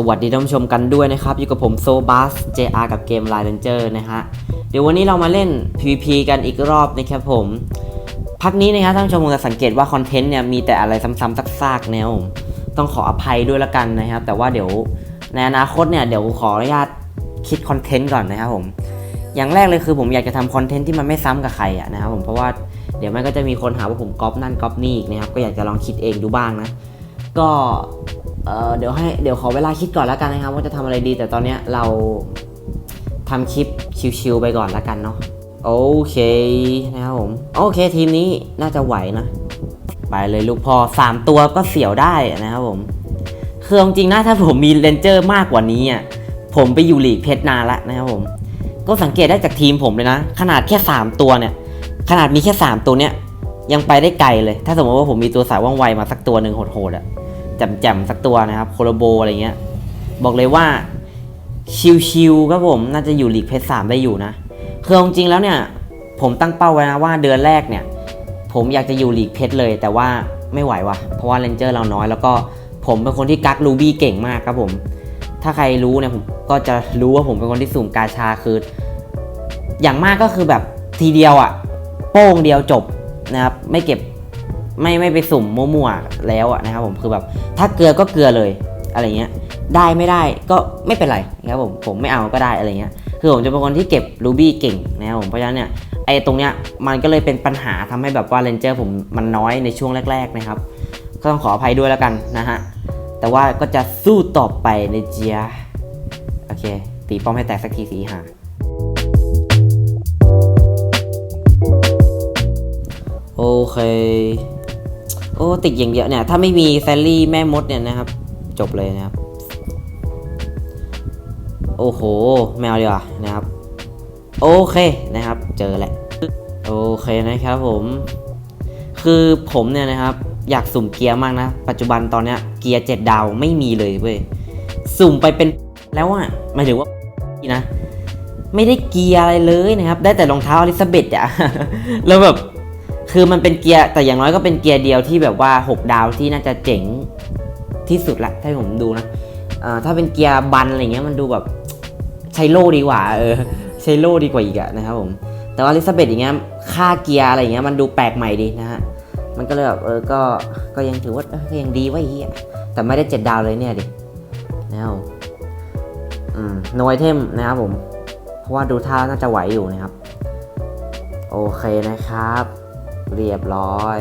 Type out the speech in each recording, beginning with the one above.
สวัสดีท่านผู้ชมกันด้วยนะครับ อยู่กับผมโซบัส JR กับเกม Line Ranger นะฮะ เดี๋ยววันนี้เรามาเล่น PVP กันอีกรอบนะครับผม พักนี้นะครับท่านผู้ชมคงจะสังเกตว่าคอนเทนต์เนี่ยมีแต่อะไรซ้ำๆซากๆแนวผมต้องขออภัยด้วยละกันนะครับ แต่ว่าเดี๋ยวในอนาคตเนี่ยเดี๋ยวขออนุญาตคิดคอนเทนต์ก่อนนะครับผม อย่างแรกเลยคือผมอยากจะทำคอนเทนต์ที่มันไม่ซ้ำกับใครอะนะครับผมเพราะว่าเดี๋ยวมันก็จะมีคนหาว่าผมก๊อปนั่นก๊อปนี่อีกนะครับก็อยากจะลองคิดเองดูบ้างนะ ก็ เเดี๋ยวให้เดี๋ยวขอเวลาคิดก่อนแล้วกันนะครับว่าจะทำอะไรดี แต่ตอนเนี้ยเราทำคลิปชิวๆไปก่อนแล้วกันเนาะโอเคนะครับผมโอเคทีมนี้น่าจะไหวนะ ไปเลยลูกพอสามตัวก็เสียวได้นะครับผมคือเอาจริงนะถ้าผมมีเรนเจอร์มากกว่านี้อะผมไปอยู่หลีกเพชรนานละนะครับผม ก็สังเกตได้จากทีมผมเลยนะ ขนาดแค่ 3 ตัวเนี่ย ขนาดมีแค่ 3 ตัวเนี่ยยังไปได้ไกลเลย ถ้าสมมติว่าผมมีตัวสายว่องไวมาสักตัวหนึ่งโหดๆอะ แจ่มๆสักตัวนะครับโคโลโบอะไรเงี้ย บอกเลยว่าชิวๆครับผมน่าจะอยู่ลีกเพชรสามได้อยู่นะคือเอาจริงๆแล้วเนี่ยผมตั้งเป้าไว้นะว่าเดือนแรกเนี่ย ผมอยากจะอยู่ลีกเพชรเลย แต่ว่าไม่ไหวว่ะ เพราะว่าเรนเจอร์เราน้อยแล้วก็ผมเป็นคนที่กักลูบี้เก่งมากครับผม ถ้าใครรู้เนี่ยผมก็จะรู้ว่าผมเป็นคนที่สุ่มกาชาคือ อย่างมากก็คือแบบทีเดียวอะ่ะ โป้งเดียวจบนะครับไม่เก็บ ไม่ไม่ไปสุ่มมั่วๆแล้วอะนะครับผมคือแบบถ้าเกลือก็เกลือเลยอะไรเงี้ยได้ไม่ได้ก็ไม่เป็นไรนะครับผมผมไม่เอาก็ได้อะไรเงี้ยคือผมจะเป็นคนที่เก็บรูบี้เก่งนะครับผมเพราะฉะนั้นเนี่ยไอ้ตรงเนี้ยมันก็เลยเป็นปัญหาทำให้แบบว่าเรนเจอร์ผมมันน้อยในช่วงแรก ๆ นะครับ ก็ต้องขออภัยด้วยแล้วกันนะฮะแต่ว่าก็จะสู้ต่อไปในเจียโอเค ตีป้อมให้แตกสักทีสีหาโอเค โอ้ติดอย่างเดียวเนี่ย ถ้าไม่มีแซลลี่แม่มดเนี่ยนะครับ จบเลยนะครับ โอ้โห แมวดีกว่านะครับ โอเคนะครับ เจอแหละ โอเคนะครับผม คือผมเนี่ยนะครับ อยากสุ่มเกียร์มากนะ ปัจจุบันตอนเนี้ยเกียร์เจ็ดดาวไม่มีเลยเว้ย สุ่มไปเป็นแล้วอะหมายถึงว่านะ ไม่ได้เกียร์อะไรเลยนะครับ ได้แต่รองเท้าอลิซาเบธอะแล้วแบบ คือมันเป็นเกียร์แต่อย่างน้อยก็เป็นเกียร์เดียวที่แบบว่า 6 ดาวที่น่าจะเจ๋งที่สุดละถ้าผมดูนะถ้าเป็นเกียร์บันอะไรเงี้ยมันดูแบบใช้โล่ดีกว่าเออใช้โล่ดีกว่าอีกอะนะครับผมแต่ว่าลิซาเบธอย่างเงี้ยค่าเกียร์อะไรเงี้ยมันดูแปลกใหม่ดีนะฮะมันก็เลยแบบเออก็ก็ยังถือว่าออก็ยังดีไว้เฮียแต่ไม่ได้เจ็ดดาวเลยเนี่ยดินะครับอืมโนไอเทมนะครับผม เพราะว่าดูท่าน่าจะไหวอยู่นะครับ โอเคนะครับ เรียบร้อย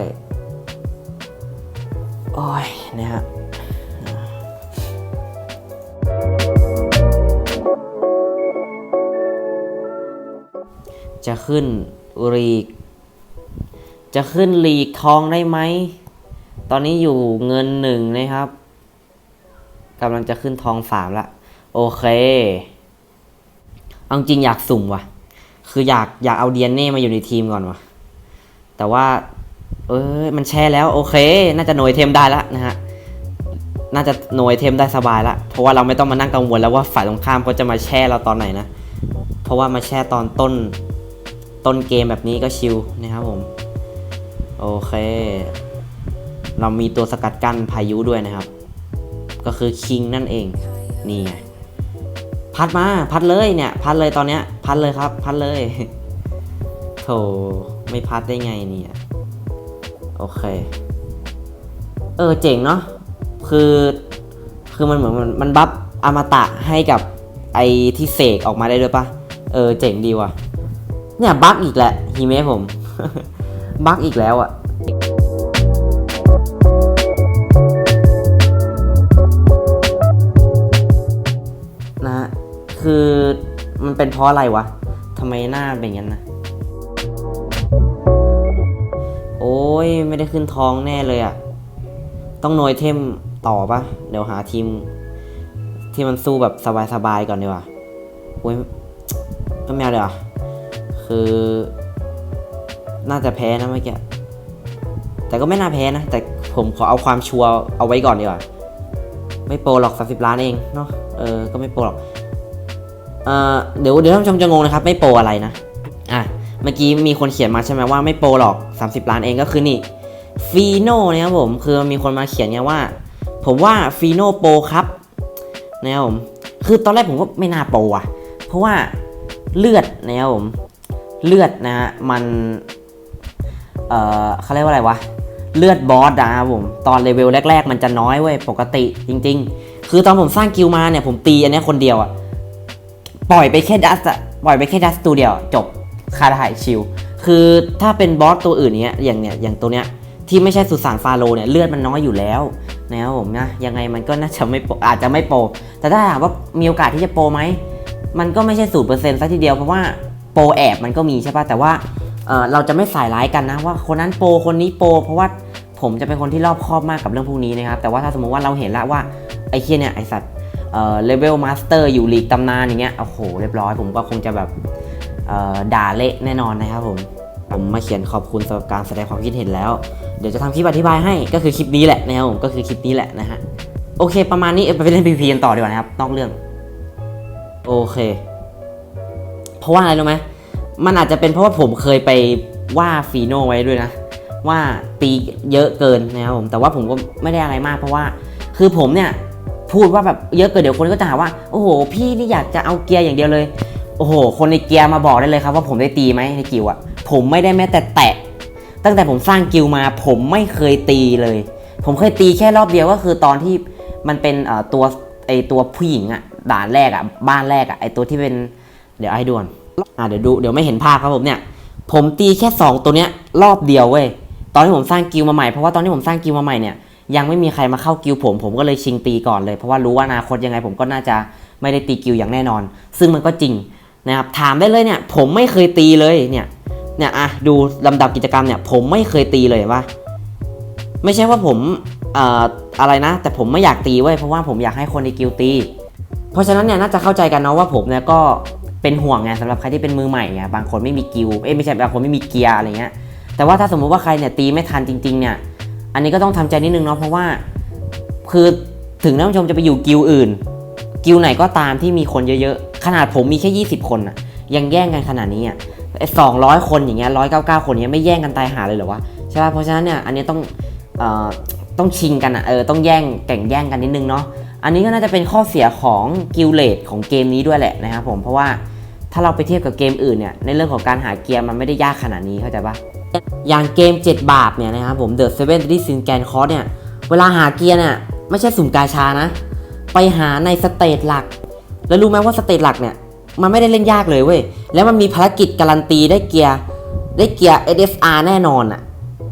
โอ้ยนะครับจะขึ้นลีก จะขึ้นลีกทองได้ไหม ตอนนี้อยู่เงินหนึ่งนะครับกำลังจะขึ้นทองสามละ โอเค เอาจริงอยากสุ่มว่ะ คืออยากอยากเอาเดียนเน่มาอยู่ในทีมก่อนว่ะ แต่ว่า เอ้ยมันแช่แล้วโอเค น่าจะโนยเทมได้แล้วนะฮะน่าจะโนยเทมได้สบายละเพราะว่าเราไม่ต้องมานั่งกังวลแล้วว่าฝ่ายตรงข้ามเขาจะมาแช่เราตอนไหนนะเพราะว่ามาแช่ตอนต้นต้นเกมแบบนี้ก็ชิลนะครับผมโอเค เรามีตัวสกัดกั้นพายุด้วยนะครับ ก็คือคิงนั่นเองนี่ไงพัดมา พัดเลยเนี่ย พัดเลยตอนเนี้ย พัดเลยครับ พัดเลยโถ ไม่พัดได้ไงเนี่ย โอเค เออเจ๋งเนาะคือ คือมันเหมือนมันมันบัฟอมตะให้กับไอที่เสกออกมาได้ด้วยปะเออเจ๋งดีว่ะ เนี่ยบั๊กอีกแหละฮีเมะผม บั๊กอีกแล้วอะนะฮะคือมันเป็นเพราะอะไรวะทำไมหน้าเป็นอย่างนั้นนะ ยไม่ได้ขึ้นท้องแน่เลยอะต้องโนยเทมต่อปะเดี๋ยวหาทีม ที่มันสู้แบบสบายๆก่อนดีกว่าโอ้ยไม่เอาเดี๋ยวคือ น่าจะแพ้นะเมื่อกี้แต่ก็ไม่น่าแพ้นะ แต่ผมขอเอาความชัวร์เอาไว้ก่อนดีกว่า ไม่โปรหรอก30ล้านเองเนาะเออก็ไม่โปรหรอกเออเดี๋ยวเดี๋ยวท่านผู้ชมจะงงนะครับ ไม่โปรอะไรนะ เมื่อกี้มีคนเขียนมาใช่ไหมว่าไม่โปรหรอก 30 ล้านเองก็คือนี่ฟีโน่นะครับผมคือมีคนมาเขียนไงว่า ผมว่าฟีโน่โปรครับนะครับผมคือตอนแรกผมก็ไม่น่าโปรอะเพราะว่าเลือดนะครับผมเลือดนะฮะมันเอ่อเขาเรียกว่าอะไรวะเลือดบอสนะครับผมตอนเลเวลแรก ๆ มันจะน้อยเว้ยปกติจริง ๆ คือตอนผมสร้างกิลมาเนี่ยผมตีอันนี้คนเดียวอะปล่อยไปแค่ดัสอะปล่อยไปแค่ดัสตัวเดียวจบ คาถ่ายชิลคือถ้าเป็นบอสตัวอื่นเนี้ยอย่างเนี้ยอย่างตัวเนี้ยที่ไม่ใช่สุสานฟาโรเนี่ยเลือดมันน้อยอยู่แล้วนะครับผมนะยังไงมันก็น่าจะไม่อาจจะไม่โปรแต่ถ้าถามว่ามีโอกาสที่จะโปรไหมมันก็ไม่ใช่ศูนย์เปอร์เซ็นต์ซะทีเดียวเพราะว่าโปรแอบมันก็มีใช่ป่ะแต่ว่าเเราจะไม่ใส่ร้ายกันนะว่าคนนั้นโปรคนนี้โปรเพราะว่าผมจะเป็นคนที่รอบคอบมากกับเรื่องพวกนี้นะครับแต่ว่าถ้าสมมติว่าเราเห็นแล้วว่าไอ้เคียเนี่ยไอสัตว์เลเวลมาสเตอร์อยู่ลีกตำนานอย่างเงี้ยโอ้โหเรียบร้อยผมก็คงจะแบบ ด่าเละแน่นอนนะครับผม ผมมาเขียนขอบคุณสำหรับการแสดงความคิดเห็นแล้ว เดี๋ยวจะทำคลิปอธิบายให้ก็คือคลิปนี้แหละนะครับผมก็คือคลิปนี้แหละนะฮะโอเค ประมาณนี้ไปเล่นพีพีกันต่อดีกว่านะครับนอกเรื่อง โอเค เพราะว่าอะไรรู้ไหมมันอาจจะเป็นเพราะว่าผมเคยไปว่าฟีโน่ไว้ด้วยนะ ว่าตีเยอะเกินนะครับผมแต่ว่าผมก็ไม่ได้อะไรมาก เพราะว่าคือผมเนี่ยพูดว่าแบบเยอะเกินเดี๋ยวคนก็จะหาว่า โอ้โห พี่นี่อยากจะเอาเกียร์อย่างเดียวเลย โอ้โห คนในเกียร์มาบอกได้เลยครับว่าผมได้ตีไหมในกิวอะผมไม่ได้แม้แต่แตะ ตั้งแต่ผมสร้างกิวมา ผมไม่เคยตีเลย ผมเคยตีแค่รอบเดียวก็คือตอนที่มันเป็นตัวไอตัวผู้หญิงอะด่านแรกอะบ้านแรกอะไอตัวที่เป็นเดี๋ยวให้ด่วนอ่าเดี๋ยวดูเดี๋ยวไม่เห็นภาพครับผมเนี่ย ผมตีแค่ 2 ตัวเนี้ยรอบเดียวเว้ยตอนที่ผมสร้างกิวมาใหม่เพราะว่าตอนที่ผมสร้างกิวมาใหม่เนี่ยยังไม่มีใครมาเข้ากิวผมผมก็เลยชิงตีก่อนเลย เพราะว่ารู้ว่าอนาคตยังไงผมก็น่าจะไม่ได้ตีกิวอย่างแน่นอน ซึ่งมันก็จริง นะครับถามได้เลยเนี่ยผมไม่เคยตีเลยเนี่ยเนี่ยอะดูลำดับกิจกรรมเนี่ยผมไม่เคยตีเลยว่า ไม่ใช่ว่าผมเอ่ออะไรนะ แต่ผมไม่อยากตีเว้เพราะว่าผมอยากให้คนในกิวตีเพราะฉะนั้นเนี่ยน่าจะเข้าใจกันเนาะว่าผมเนี่ยก็เป็นห่วงไงสำหรับใครที่เป็นมือใหม่ไงบางคนไม่มีกิลเอ้ไม่ใช่บางคนไม่มีเกียร์อะไรเงี้ยแต่ว่าถ้าสมมุติว่าใครเนี่ยตีไม่ทันจริง ๆ เนี่ย อันนี้ก็ต้องทำใจนิดนึงเนาะเพราะว่าคือถึงท่านผู้ชมจะไปอยู่กิลอื่น กิลไหนก็ตามที่มีคนเยอะ ขนาดผมมีแค่ 20 คนอะยังแย่งกันขนาดนี้อะสองร้อยคนอย่างเงี้ยร้อยเก้าเก้าคนเนี้ยไม่แย่งกันตายหาเลยเหรอวะใช่ป่ะเพราะฉะนั้นเนี่ยอันนี้ต้องเอ่อต้องชิงกันอะเออต้องแย่งแข่งแย่งกันนิดนึงเนาะอันนี้ก็น่าจะเป็นข้อเสียของกิลเลตของเกมนี้ด้วยแหละนะครับผมเพราะว่าถ้าเราไปเทียบกับเกมอื่นเนี่ยในเรื่องของการหาเกียร์มันไม่ได้ยากขนาดนี้เข้าใจปะอย่างเกม 7 บาปเนี่ยนะครับผม The Seven Deadly Sin Gan c o s เนี่ยเวลาหาเกียร์เนี่ยไม่ใช่สุ่มกาชานะ ไปหาในสเตจหลัก แล้วรู้ไหมว่าสเตจหลักเนี่ยมันไม่ได้เล่นยากเลยเว้ย แล้วมันมีภารกิจการันตีได้เกียร์ได้เกียร์ SSR แน่นอนอะ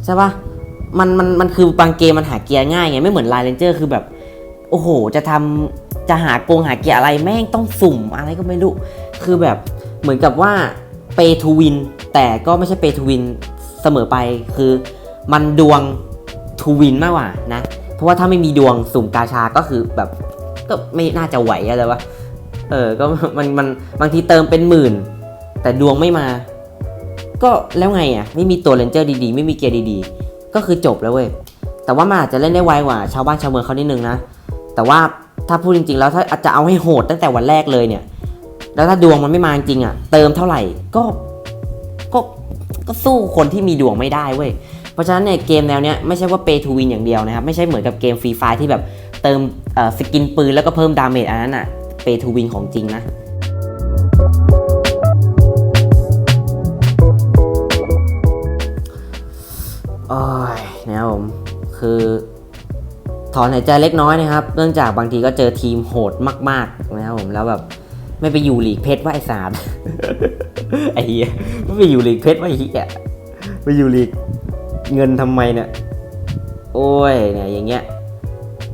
ใช่ปะมันมันมันคือบางเกมมันหาเกียร์ง่ายไงไม่เหมือน Line Ranger คือแบบ โอ้โห จะทำจะหาโกงหาเกียร์อะไรแม่งต้องสุ่มอะไรก็ไม่รู้ คือแบบเหมือนกับว่า pay to win แต่ก็ไม่ใช่ pay to win เสมอไปคือมันดวง to win มากกว่านะ เพราะว่าถ้าไม่มีดวงสุ่มกาชาก็คือแบบก็ไม่น่าจะไหวอะไรวะ เออ ก็มันมันบางทีเติมเป็นหมื่น แต่ดวงไม่มา ก็แล้วไงอะ ไม่มีตัวเลนเจอร์ดีๆ ไม่มีเกียร์ดีๆ ก็คือจบแล้วเว้ย แต่ว่ามันอาจจะเล่นได้ไวกว่า ชาวบ้านชาวเมืองเขานิดนึงนะ แต่ว่าถ้าพูดจริงๆ แล้วถ้าอาจจะเอาให้โหดตั้งแต่วันแรกเลยเนี่ย แล้วถ้าดวงมันไม่มาจริงอะ เติมเท่าไหร่ก็ก็ก็สู้คนที่มีดวงไม่ได้เว้ย เพราะฉะนั้นเนี่ยเกมแนวเนี้ยไม่ใช่ว่า pay to win อย่างเดียวนะครับ ไม่ใช่เหมือนกับเกมฟรีไฟที่แบบเติมสกินปืนแล้วก็เพิ่มดาเมจอันนั้นอะ pay to win ของจริงนะโอ้ยนะครับผมคือถอนหายใจเล็กน้อยนะครับ เนื่องจากบางทีก็เจอทีมโหดมากๆนะครับผมแล้วแบบไม่ไปอยู่ลีกเพชรว่าไอ้สารไอ้เหี้ยไม่ไปอยู่ลีกเพชรว่าไอ้เหี้ยไปอยู่ลีกเงินทำไมเนี่ยโอ้ยเนี่ยอย่างเงี้ย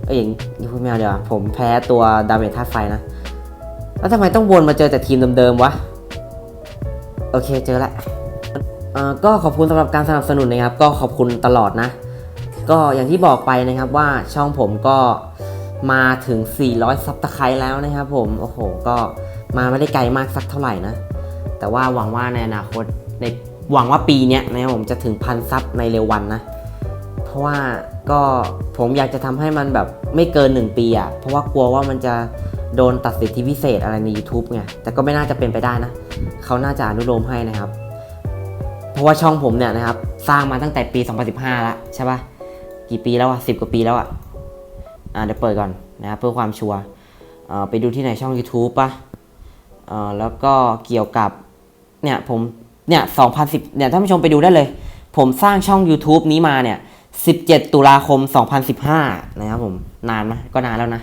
เอ้ยอย่างพูดไม่เอาเดี๋ยวผมแพ้ตัวดาเมจธาตุไฟนะ แล้วทำไมต้องวนมาเจอแต่ทีมเดิมๆวะ โอเคเจอละเอ่อก็ขอบคุณสำหรับการสนับสนุนนะครับ ก็ขอบคุณตลอดนะ ก็อย่างที่บอกไปนะครับว่าช่องผมก็มาถึง 400 ซับตะไคร้แล้วนะครับผม โอ้โห ก็มาไม่ได้ไกลมากสักเท่าไหร่นะ แต่ว่าหวังว่าในอนาคตในหวังว่าปีเนี้ยนะครับผมจะถึงพันซับในเร็ววันนะ เพราะว่าก็ผมอยากจะทำให้มันแบบไม่เกิน 1 ปีอะ่ะ เพราะว่ากลัวว่ามันจะ โดนตัดสิทธิพิเศษอะไรใน YouTube ไง แต่ก็ไม่น่าจะเป็นไปได้นะ เขาน่าจะอนุโลมให้นะครับ เพราะว่าช่องผมเนี่ยนะครับ สร้างมาตั้งแต่ปี 2015 แล้วใช่ปะกี่ปีแล้วอะ10กว่าปีแล้วอะอ่าเดี๋ยวเปิดก่อนนะครับเพื่อความชัวร์ไปดูที่ไหนช่อง YouTube ปะเอ่อแล้วก็เกี่ยวกับเนี่ยผมเนี่ย2010เนี่ยท่านผู้ชมไปดูได้เลย ผมสร้างช่อง YouTube นี้มาเนี่ย 17 ตุลาคม 2015 นะครับผม นานไหมก็นานแล้วนะ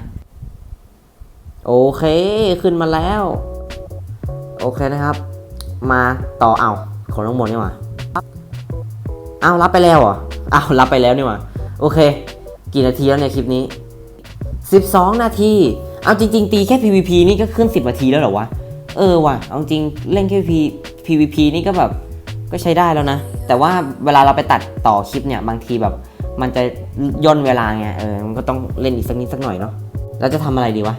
โอเคขึ้นมาแล้ว โอเคนะครับ มาต่อเอาของทั้งหมดนี่หว่าเอารับไปแล้วเหรอเอารับไปแล้วนี่หว่าโอเค กี่นาทีแล้วเนี่ยคลิปนี้ 12 นาที เอาจริง ๆ ตีแค่ PVP นี่ก็ขึ้น 10 นาทีแล้วเหรอวะ เออว่ะ เอาจริงเล่นแค่ PVP นี่ก็แบบก็ใช้ได้แล้วนะ แต่ว่าเวลาเราไปตัดต่อคลิปเนี่ยบางทีแบบ มันจะย่นเวลาไง เออ มันก็ต้องเล่นอีกสักนิดสักหน่อยเนาะ แล้วจะทำอะไรดีวะ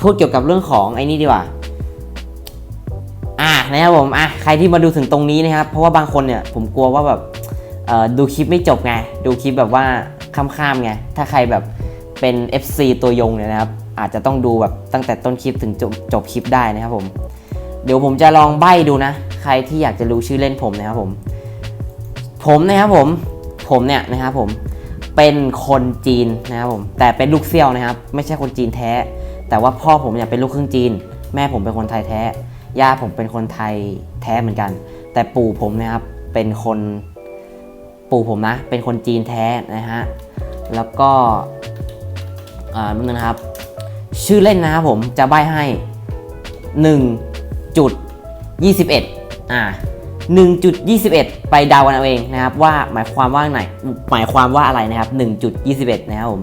พูดเกี่ยวกับเรื่องของไอ้นี่ดีกว่า อะนะครับผม อะใครที่มาดูถึงตรงนี้นะครับ เพราะว่าบางคนเนี่ยผมกลัวว่าแบบดูคลิปไม่จบไง ดูคลิปแบบว่าข้ามๆไง ถ้าใครแบบเป็น FC ตัวยงเนี่ยนะครับ อาจจะต้องดูแบบตั้งแต่ต้นคลิปถึงจบจบคลิปได้นะครับผม เดี๋ยวผมจะลองใบ้ดูนะ ใครที่อยากจะรู้ชื่อเล่นผมนะครับผม ผมนะครับผม ผมเนี่ยนะครับผม เป็นคนจีนนะครับผม แต่เป็นลูกเซี่ยวนะครับ ไม่ใช่คนจีนแท้ แต่ว่าพ่อผมเนี่ยเป็นลูกครึ่งจีน แม่ผมเป็นคนไทยแท้ ย่าผมเป็นคนไทยแท้เหมือนกัน แต่ปู่ผมนะครับเป็นคนปู่ผมนะเป็นคนจีนแท้นะฮะแล้วก็อ่านึงนะครับ ชื่อเล่นนะครับผมจะใบ้ให้1จุด21อ่า1.21 ไปเดากันเอาเองนะครับว่าหมายความว่าไหนหมายความว่าอะไรนะครับ 1.21 นะครับผม